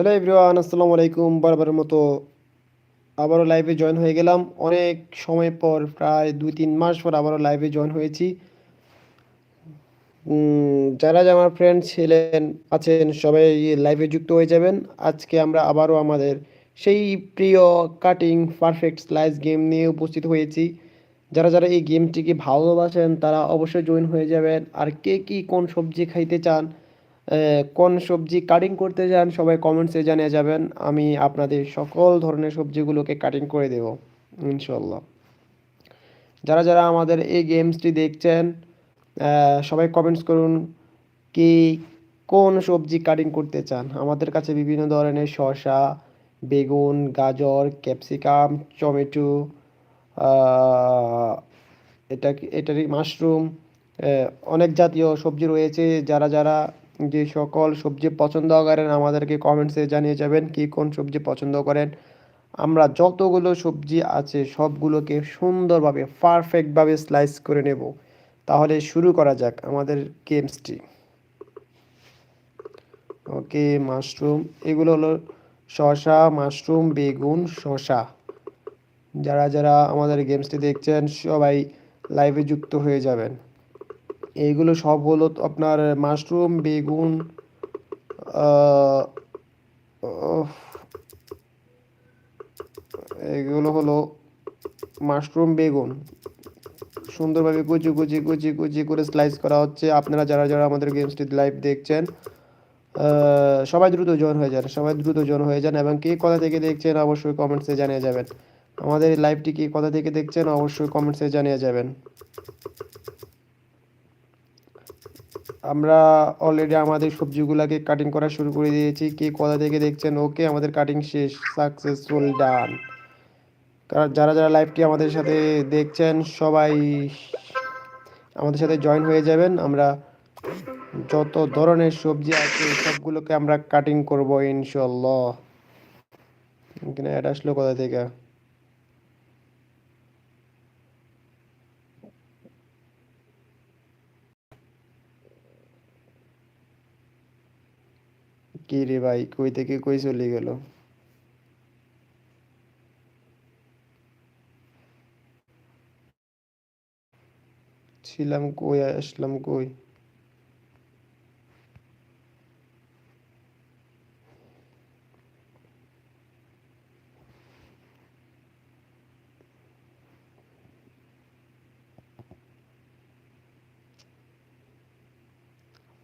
Hello everyone আসসালামু আলাইকুম। বারবারের মতো আবারও লাইভে জয়েন হয়ে গেলাম। অনেক সময় পর, প্রায় দুই তিন মাস পর আবারও লাইভে জয়েন হয়েছি। যারা যারা আমার ফ্রেন্ড ছিলেন, আছেন, সবাই লাইভে যুক্ত হয়ে যাবেন। আজকে আমরা আবারও আমাদের সেই প্রিয় কাটিং পারফেক্ট স্লাইস গেম নিয়ে উপস্থিত হয়েছি। যারা যারা এই গেমটিকে ভালোবাসেন, তারা অবশ্যই জয়েন হয়ে যাবেন। আর কে কি কোন সবজি খাইতে চান কোন সবজি কাটিং করতে চান সবাই কমেন্টসে জানিয়ে যাবেন। আমি আপনাদের সকল ধরনের সবজিগুলোকে কাটিং করে দেব ইনশাল্লাহ যারা যারা আমাদের এই গেমসটি দেখছেন সবাই কমেন্টস করুন কি, কোন সবজি কাটিং করতে চান। আমাদের কাছে বিভিন্ন ধরনের শসা, বেগুন, গাজর ক্যাপসিকাম টমেটো এটা এটারই মাশরুম অনেক জাতীয় সবজি রয়েছে। যারা যারা যে সকল সবজি পছন্দ করেন, আমাদেরকে কমেন্টসে জানিয়ে যাবেন কি কোন সবজি পছন্দ করেন। আমরা যতগুলো সবজি আছে, সবগুলোকে সুন্দরভাবে পারফেক্টভাবে স্লাইস করে নেব। তাহলে শুরু করা যাক আমাদের গেমসটি ওকে মাশরুম এগুলো হলো শসা মাশরুম বেগুন শশা যারা যারা আমাদের গেমসটি দেখছেন, সবাই লাইভে যুক্ত হয়ে যাবেন। এইগুলো সব হলো আপনার মাশরুম, বেগুন এগুলো হলো মাশরুম, বেগুন। সুন্দরভাবে কুচি কুচি কুচি কুচি করে স্লাইস করা হচ্ছে। আপনারা যারা যারা আমাদের গেমসটি লাইভ দেখছেন সবাই দ্রুত জয়েন হয়ে যান, সবাই দ্রুত জয়েন হয়ে যান এবং কে কোথা থেকে দেখছেন অবশ্যই কমেন্টসে জানিয়ে যাবেন। আমাদের লাইভটি কি কোথা থেকে দেখছেন অবশ্যই কমেন্টসে জানিয়ে যাবেন। আমরা অলরেডি আমাদের সবজিগুলোকে কাটিং করা শুরু করে দিয়েছি। কে কোথা থেকে দেখছেন? ওকে আমাদের কাটিং শেষ সাকসেসফুল ডান যারা যারা লাইভটি আমাদের সাথে দেখছেন, সবাই আমাদের সাথে জয়েন হয়ে যাবেন। আমরা যত ধরনের সবজি আছে, সবগুলোকে আমরা কাটিং করব ইনশাল্লাহ এখানে অ্যাড আসলো কোথা থেকে? কি রে ভাই? কই থেকে কই চলে গেল? ছিলাম কই, আসলাম কই?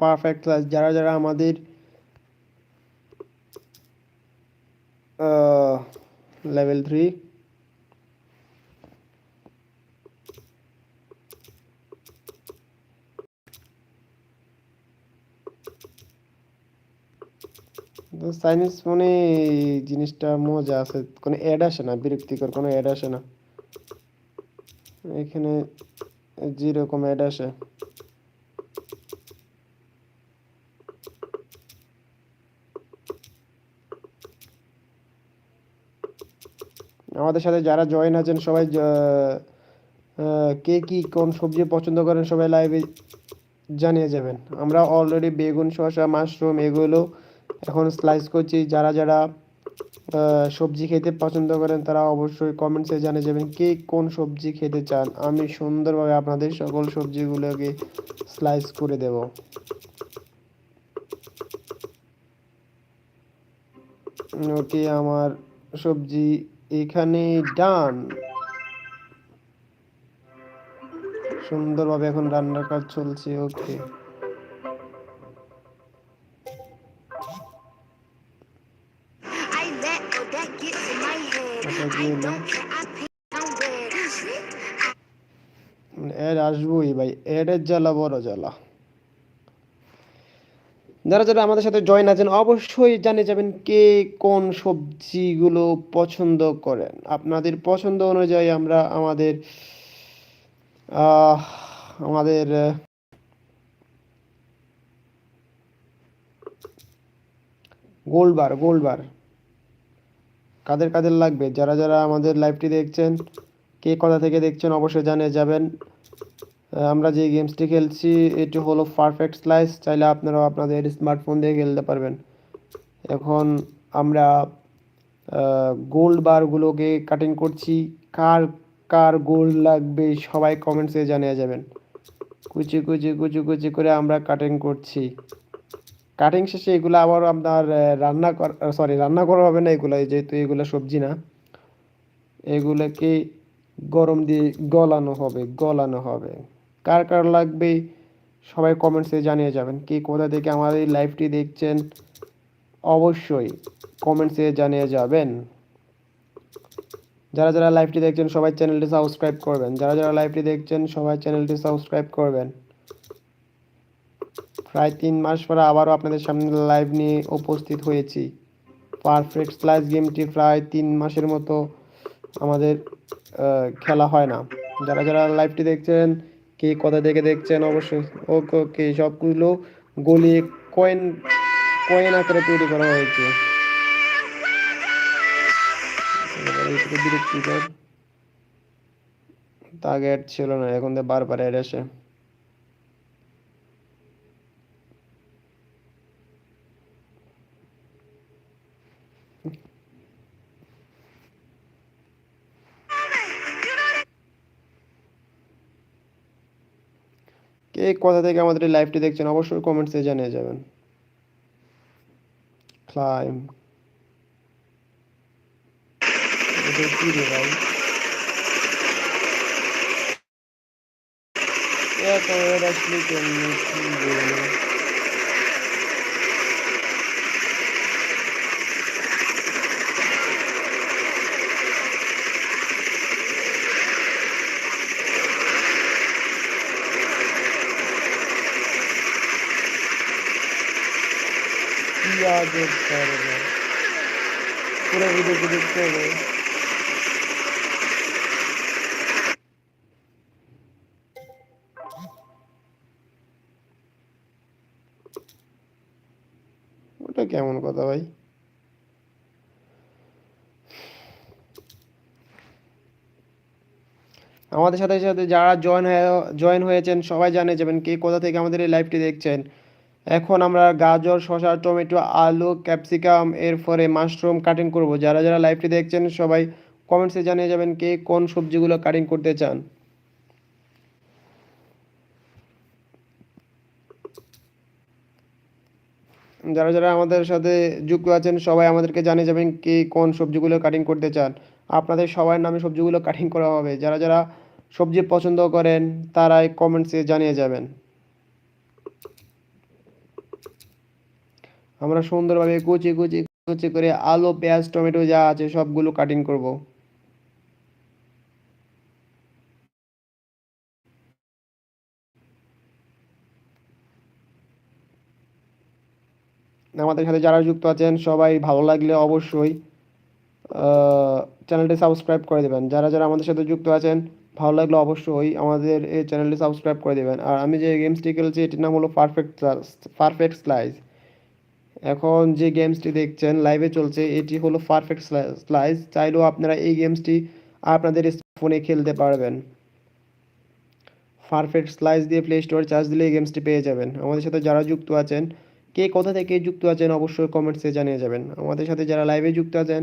পারফেক্ট ক্লাস যারা যারা আমাদের লেভেল থ্রি চাইনিজ ফোনে জিনিসটা মজা আছে। কোনো অ্যাড আসে না, বিরক্তিকর কোনো অ্যাড আসে না। এখানে যেরকম অ্যাড আসে। আমাদের সাথে যারা জয়েন আছেন সবাই কে কি কোন সবজি পছন্দ করেন সবাই লাইভে জানিয়ে যাবেন। আমরা অলরেডি বেগুন, শসা, মাশরুম এগুলো এখন স্লাইস করছি। যারা যারা সবজি খেতে পছন্দ করেন তারা অবশ্যই কমেন্টসে জানিয়ে যাবেন কে কোন সবজি খেতে চান। আমি সুন্দরভাবে আপনাদের সকল সবজিগুলোকে স্লাইস করে দেব। ওকে আমার সবজি এখানে ডান। সুন্দরভাবে এখন রান্নার কাজ চলছে, ওকে. এর আসবোই ভাই এডের জ্বালা বড় জ্বালা। যারা যারা আমাদের সাথে জয়েন আছেন, অবশ্যই জানিয়ে যাবেন কে কোন সবজিগুলো পছন্দ করেন। আপনাদের পছন্দ অনুযায়ী আমরা আমাদের আমাদের গোলবার গোলবার। কাদের কাদের লাগবে? যারা যারা আমাদের লাইভটি দেখছেন, কে কোথা থেকে দেখছেন, অবশ্যই জানিয়ে যাবেন। আমরা যে গেমসটি খেলছি, এটি হলো পারফেক্ট স্লাইস চাইলে আপনারাও আপনাদের স্মার্টফোন দিয়ে খেলতে পারবেন। এখন আমরা গোল্ড বারগুলোকে কাটিং করছি। কার কার গোল্ড লাগবে সবাই কমেন্টসে জানিয়ে যাবেন। কুচি কুচি কুচি কুচি করে আমরা কাটিং করছি। কাটিং শেষে এগুলো আবার আপনার রান্না কর সরি রান্না করা হবে না এগুলো যেহেতু এগুলো সবজি না। এগুলোকে গরম দিয়ে গলানো হবে গলানো হবে। কার কার লাগবে, সবাই কমেন্টসে জানিয়ে যাবেন কে কোথা থেকে আমার এই লাইভটি দেখছেন। অবশ্যই কমেন্টসে জানিয়ে যাবেন। যারা যারা লাইভটি দেখছেন, সবাই চ্যানেলটি সাবস্ক্রাইব করবেন। যারা যারা লাইভটি দেখছেন, সবাই চ্যানেলটি সাবস্ক্রাইব করবেন। প্রায় তিন মাস পরে আবারও আপনাদের সামনে লাইভ নিয়ে উপস্থিত হয়েছি। পারফেক্ট স্লাইস গেমটি প্রায় তিন মাসের মতো আমাদের খেলা হয় না। যারা যারা লাইভটি দেখছেন কে কথা দেখে দেখছেন? অবশ্যই। ওকে ওকে, সবগুলো গলিয়ে কয়েন কয়েন আকারে তৈরি করা হয়েছে। বিরক্তিকর। অ্যাড ছিল না, এখন তো বারবার এর আসে। কে কোথা থেকে আমাদের এই লাইভটি দেখছেন, অবশ্যই কমেন্টসে জানিয়ে যাবেন। ক্লাইম কি রে ভাই? এটা ওটা কেমন কথা ভাই? আমাদের সাথে সাথে যারা জয়েন হয়ে জয়েন হয়েছেন, সবাই জানে যাবেন কে কোথা থেকে আমাদের এই লাইভটি দেখছেন। এখন আমরা গাজর, শসা, টমেটো, আলু, ক্যাপসিকাম, এরপরে মাশরুম কাটিং করব। যারা যারা লাইভটি দেখছেন, সবাই কমেন্টসে জানিয়ে যাবেন কে কোন সবজিগুলো কাটিং করতে চান। যারা যারা আমাদের সাথে যুক্ত আছেন, সবাই আমাদেরকে জানিয়ে যাবেন কে কোন সবজিগুলো কাটিং করতে চান। আপনাদের সবার নামে সবজিগুলো কাটিং করা হবে। যারা যারা সবজি পছন্দ করেন, তারাই কমেন্টসে জানিয়ে যাবেন। আমরা সুন্দরভাবে কুচি কুচি কুচি করে আলু, পেঁয়াজ, টমেটো যা আছে সবগুলো কাটিং করব। আমাদের সাথে যারা যুক্ত আছেন, সবাই ভালো লাগলে অবশ্যই চ্যানেলটি সাবস্ক্রাইব করে দেবেন। যারা যারা আমাদের সাথে যুক্ত আছেন, ভালো লাগলে অবশ্যই আমাদের এই চ্যানেলটি সাবস্ক্রাইব করে দেবেন। আর আমি যে গেমসটি খেলছি, এটির নাম হলো পারফেক্ট পারফেক্ট স্লাইস এখন যে গেমসটি দেখছেন লাইভে চলছে, এটি হলো পারফেক্ট স্লাইস চাইলেও আপনারা এই গেমসটি আপনাদের ফোনে খেলতে পারবেন। পারফেক্ট স্লাইস দিয়ে প্লে স্টোর চার্জ দিলে এই গেমসটি পেয়ে যাবেন। আমাদের সাথে যারা যুক্ত আছেন, কে কোথা থেকে যুক্ত আছেন অবশ্যই কমেন্টসে জানিয়ে যাবেন। আমাদের সাথে যারা লাইভে যুক্ত আছেন,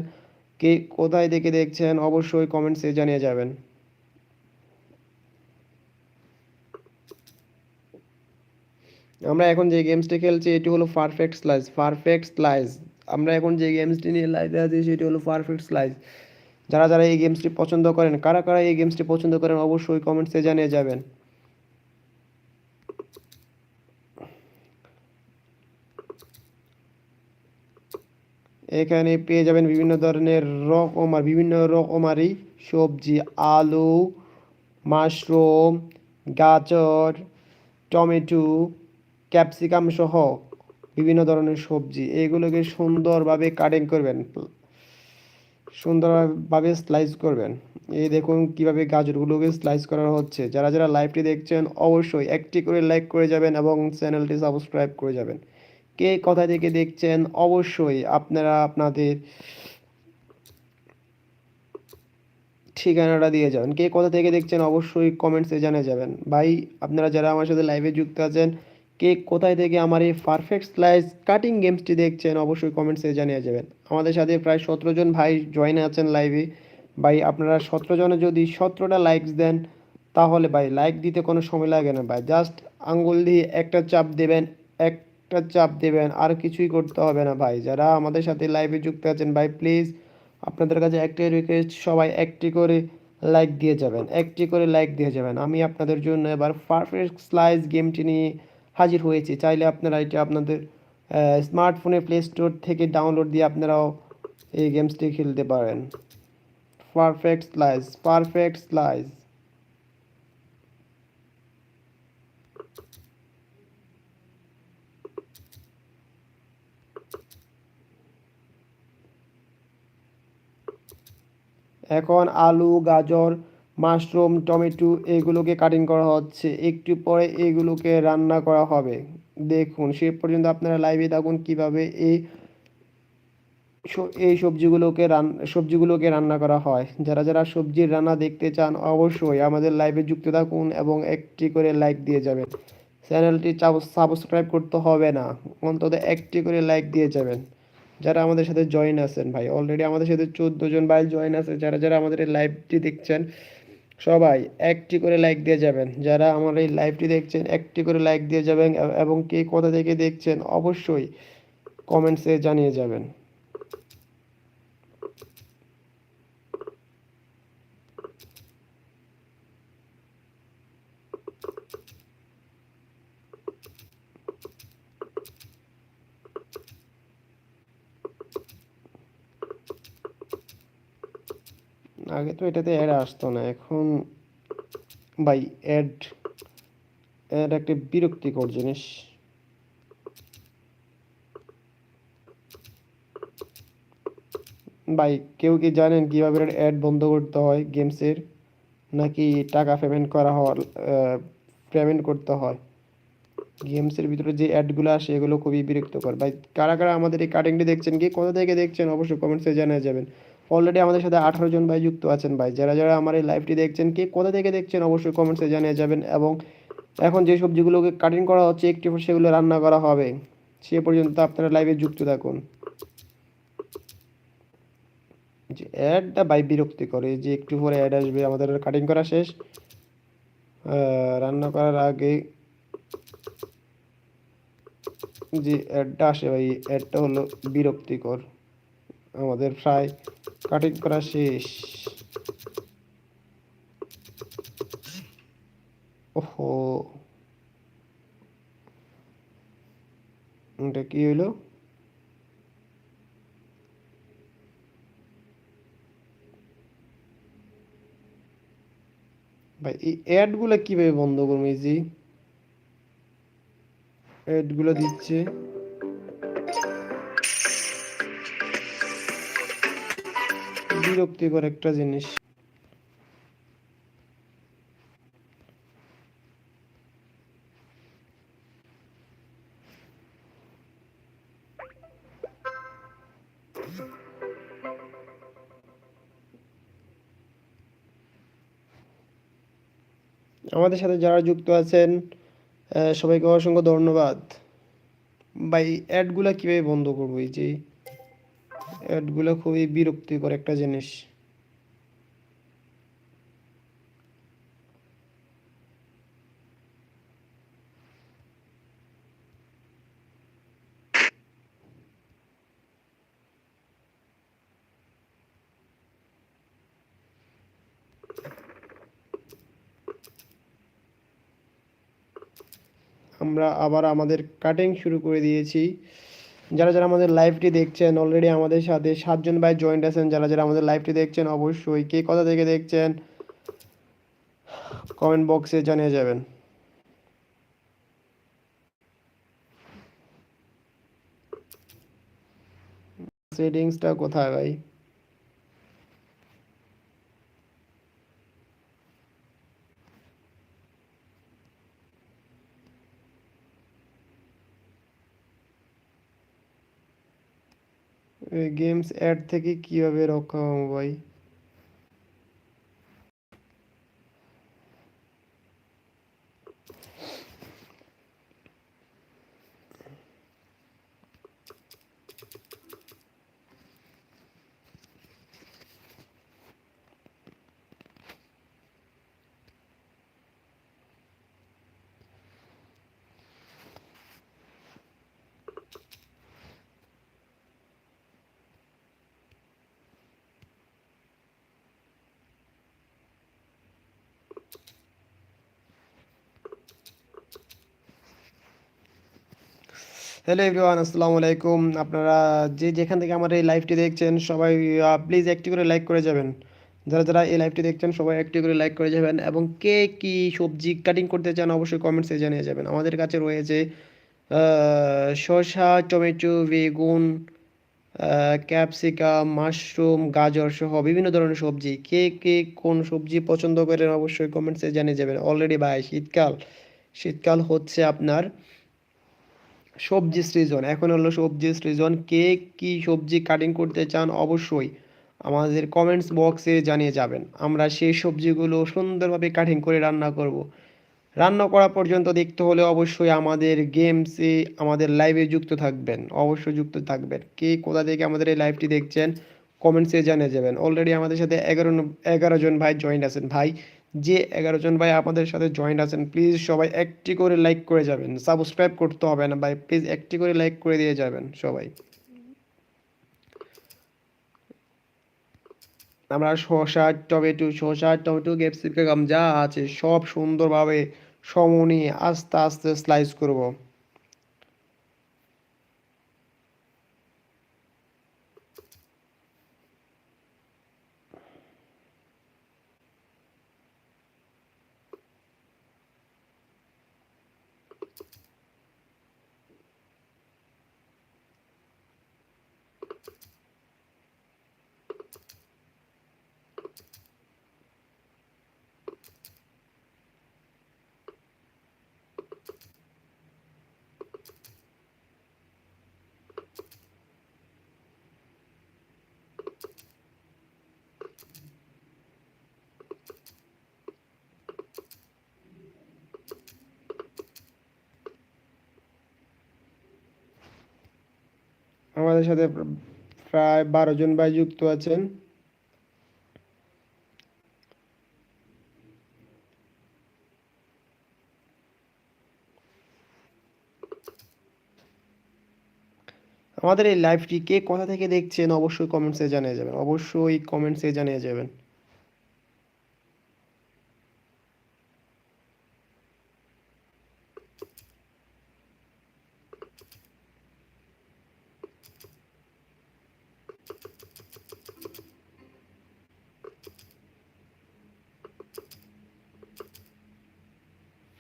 কে কোথায় থেকে দেখছেন অবশ্যই কমেন্টসে জানিয়ে যাবেন। আমরা এখন যে গেমসটি খেলছি, এটি হলো পারফেক্ট স্লাইস পারফেক্ট স্লাইস আমরা এখন যে গেমসটি নিয়ে লাইভে আছি, সেটি হলো পারফেক্ট স্লাইস যারা যারা এই গেমসটি পছন্দ করেন, কারা কারা এই গেমসটি পছন্দ করেন, অবশ্যই কমেন্টসে জানিয়ে যাবেন। এখানে পেয়ে যাবেন বিভিন্ন ধরনের রকমার বিভিন্ন রকমারি সবজি, আলু, মাশরুম, গাজর, টমেটো ক্যাপসিকাম সহ বিভিন্ন ধরনের সবজি, এগুলোকে সুন্দরভাবে কাটিং করবেন। সুন্দরভাবে স্লাইস করবেন। এই দেখুন কীভাবে গাজরগুলোকে স্লাইস করা হচ্ছে। যারা যারা লাইভটি দেখছেন, অবশ্যই একটি করে লাইক করে যাবেন এবং চ্যানেলটি সাবস্ক্রাইব করে যাবেন। কে কথা থেকে দেখছেন, অবশ্যই আপনারা আপনাদের ঠিকানাটা দিয়ে যাবেন। কে কোথা থেকে দেখছেন, অবশ্যই কমেন্টসে জানিয়ে যাবেন। ভাই, আপনারা যারা আমার সাথে লাইভে যুক্ত আছেন কে কোথায় থেকে আমার এই পারফেক্ট স্লাইস কাটিং গেমসটি দেখছেন অবশ্যই কমেন্টসে জানিয়ে যাবেন। আমাদের সাথে প্রায় সতেরো জন ভাই জয়েন আছেন লাইভে ভাই, আপনারা সতেরো জনে যদি সতেরোটা লাইকস দেন, তাহলে ভাই লাইক দিতে কোনো সময় লাগে না ভাই। জাস্ট আঙ্গুল দিয়ে একটা চাপ দেবেন, একটা চাপ দেবেন, আর কিছুই করতে হবে না ভাই। যারা আমাদের সাথে লাইভে যুক্ত আছেন ভাই প্লিজ আপনাদের কাছে একটাই রিকোয়েস্ট সবাই একটি করে লাইক দিয়ে যাবেন, একটি করে লাইক দিয়ে যাবেন। আমি আপনাদের জন্য এবার পারফেক্ট স্লাইস গেমটি নিয়ে হাজির হয়েছে। চাইলে আপনারা এটা আপনাদের স্মার্টফোনে প্লে স্টোর থেকে ডাউনলোড দিয়ে আপনারাও এই গেমসটি খেলতে পারেন। পারফেক্ট স্লাইস পারফেক্ট স্লাইস এখন আলু, গাজর মাশরুম, টমেটো এগুলোকে কাটিং করা হচ্ছে। একটু পরে এগুলোকে রান্না করা হবে। দেখুন, সে পর্যন্ত আপনারা লাইভে থাকুন কীভাবে এই এই সবজিগুলোকে রান, সবজিগুলোকে রান্না করা হয়। যারা যারা সবজির রান্না দেখতে চান, অবশ্যই আমাদের লাইভে যুক্ত থাকুন এবং একটি করে লাইক দিয়ে যাবেন। চ্যানেলটি সাবস্ক্রাইব করতে হবে না, অন্তত একটি করে লাইক দিয়ে যাবেন। যারা আমাদের সাথে জয়েন আছেন ভাই অলরেডি আমাদের সাথে চোদ্দ জন ভাই জয়েন আছে, যারা যারা আমাদের লাইভটি দেখছেন সবাই একটি করে লাইক দিয়ে যাবেন। যারা আমার এই লাইভটি দেখছেন, একটি করে লাইক দিয়ে যাবেন এবং কে কোথা থেকে দেখছেন অবশ্যই কমেন্টসে জানিয়ে যাবেন। আগে তো এটাতে অ্যাড আসতো না, এখন ভাই অ্যাড অ্যাড একটা বিরক্তিকর জিনিস। ভাই, কেউ কি জানেন কীভাবে অ্যাড বন্ধ করতে হয় গেমসের নাকি টাকা পেমেন্ট করা হয় পেমেন্ট করতে হয়? গেমসের ভিতরে যে অ্যাডগুলো আসে, এগুলো খুবই বিরক্তকর। ভাই, কারা কারা আমাদের এই কাটিংটি দেখছেন কি, কোথা থেকে দেখছেন? অবশ্যই কমেন্টসে জানিয়ে যাবেন। অলরেডি আমাদের সাথে আঠারো জন ভাই যুক্ত আছেন ভাই। যারা যারা আমার এই লাইভটি দেখছেন, কে কোথা থেকে দেখছেন অবশ্যই কমেন্টসে জানিয়ে যাবেন এবং এখন যে সবজিগুলোকে কাটিং করা হচ্ছে, একটি পর সেগুলো রান্না করা হবে। সে পর্যন্ত আপনারা লাইভে যুক্ত থাকুন। যে অ্যাডটা ভাই বিরক্তি করে যে একটু পরে অ্যাড আসবে, আমাদের কাটিং করা শেষ। রান্না করার আগে যে অ্যাডটা আসে ভাই অ্যাডটা হলো বিরক্তিকর। আমাদের প্রায় কাটিং করা শেষ। ওহো। এটা কি হইল? ভাই, এই অ্যাডগুলো কীভাবে বন্ধ করব, এই যে? অ্যাডগুলো দিচ্ছে। বিরক্তিকর একটা জিনিস। আমাদের সাথে যারা যুক্ত আছেন সবাইকে অসংখ্য ধন্যবাদ। ভাই অ্যাডগুলা কীভাবে বন্ধ করব এই যে? অ্যাডগুলো খুবই বিরক্তিকর একটা জিনিস। আমরা আবার আমাদের কাটিং শুরু করে দিয়েছি। যারা যারা আমাদের লাইভটি দেখছেন অলরেডি আমাদের সাথে সাতজন ভাই জয়েন্ট আছেন, যারা যারা আমাদের লাইভটি দেখছেন, অবশ্যই কে কথা থেকে দেখছেন কমেন্ট বক্সে জানিয়ে যাবেন। সেটিংসটা কোথায় ভাই? গেমস অ্যাড থেকে কীভাবে রক্ষা পাবো ভাই? হ্যালো এভরিওয়ান আসসালামু আলাইকুম আপনারা যে যেখান থেকে আমার এই লাইভটি দেখছেন, সবাই প্লিজ একটি করে লাইক করে যাবেন। যারা যারা এই লাইভটি দেখছেন, সবাই একটি করে লাইক করে যাবেন এবং কে কি সবজি কাটিং করতে চান, অবশ্যই কমেন্টসে জানিয়ে যাবেন। আমাদের কাছে রয়েছে শসা, টমেটো, বেগুন ক্যাপসিকাম মাশরুম গাজর সহ বিভিন্ন ধরনের সবজি। কে কে কোন সবজি পছন্দ করেন, অবশ্যই কমেন্টসে জানিয়ে যাবেন। অলরেডি ভাই, শীতকাল। শীতকাল হচ্ছে আপনার সবজি সৃজন। এখন হলো সবজি সৃজন। কে কি সবজি কাটিং করতে চান অবশ্যই আমাদের কমেন্টস বক্সে জানিয়ে যাবেন। আমরা সেই সবজিগুলো সুন্দরভাবে কাটিং করে রান্না করব। রান্না করা পর্যন্ত দেখতে হলে অবশ্যই আমাদের গেমসে আমাদের লাইভে যুক্ত থাকবেন। অবশ্যই যুক্ত থাকবেন। কে কোথা থেকে আমাদের এই লাইভটি দেখছেন কমেন্টসে জানিয়ে যাবেন। অলরেডি আমাদের সাথে এগারো এগারো জন ভাই জয়েন্ট আছেন। ভাই যে এগারো জন ভাই আমাদের সাথে জয়েন্ট আছেন প্লিজ সবাই একটি করে লাইক করে যাবেন। সাবস্ক্রাইব করতে হবে না ভাই প্লিজ একটি করে লাইক করে দিয়ে যাবেন সবাই। আমরা শসা, টমেটো শসা, টমেটো ক্যাপসিকাম যা আছে সব সুন্দরভাবে সমনি আস্তে আস্তে স্লাইস করব। আমাদের সাথে প্রায় বারো জন ভাই যুক্ত আছেন। আমাদের এই লাইভটি কে কোথা থেকে দেখছেন অবশ্যই কমেন্টসে জানিয়ে যাবেন। অবশ্যই কমেন্টসে জানিয়ে যাবেন।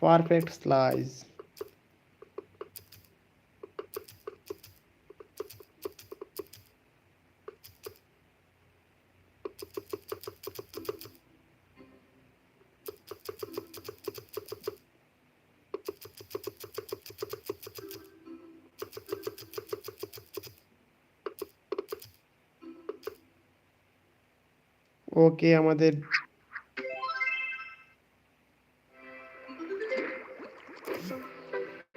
পারফেক্ট স্লাইস ওকে আমাদের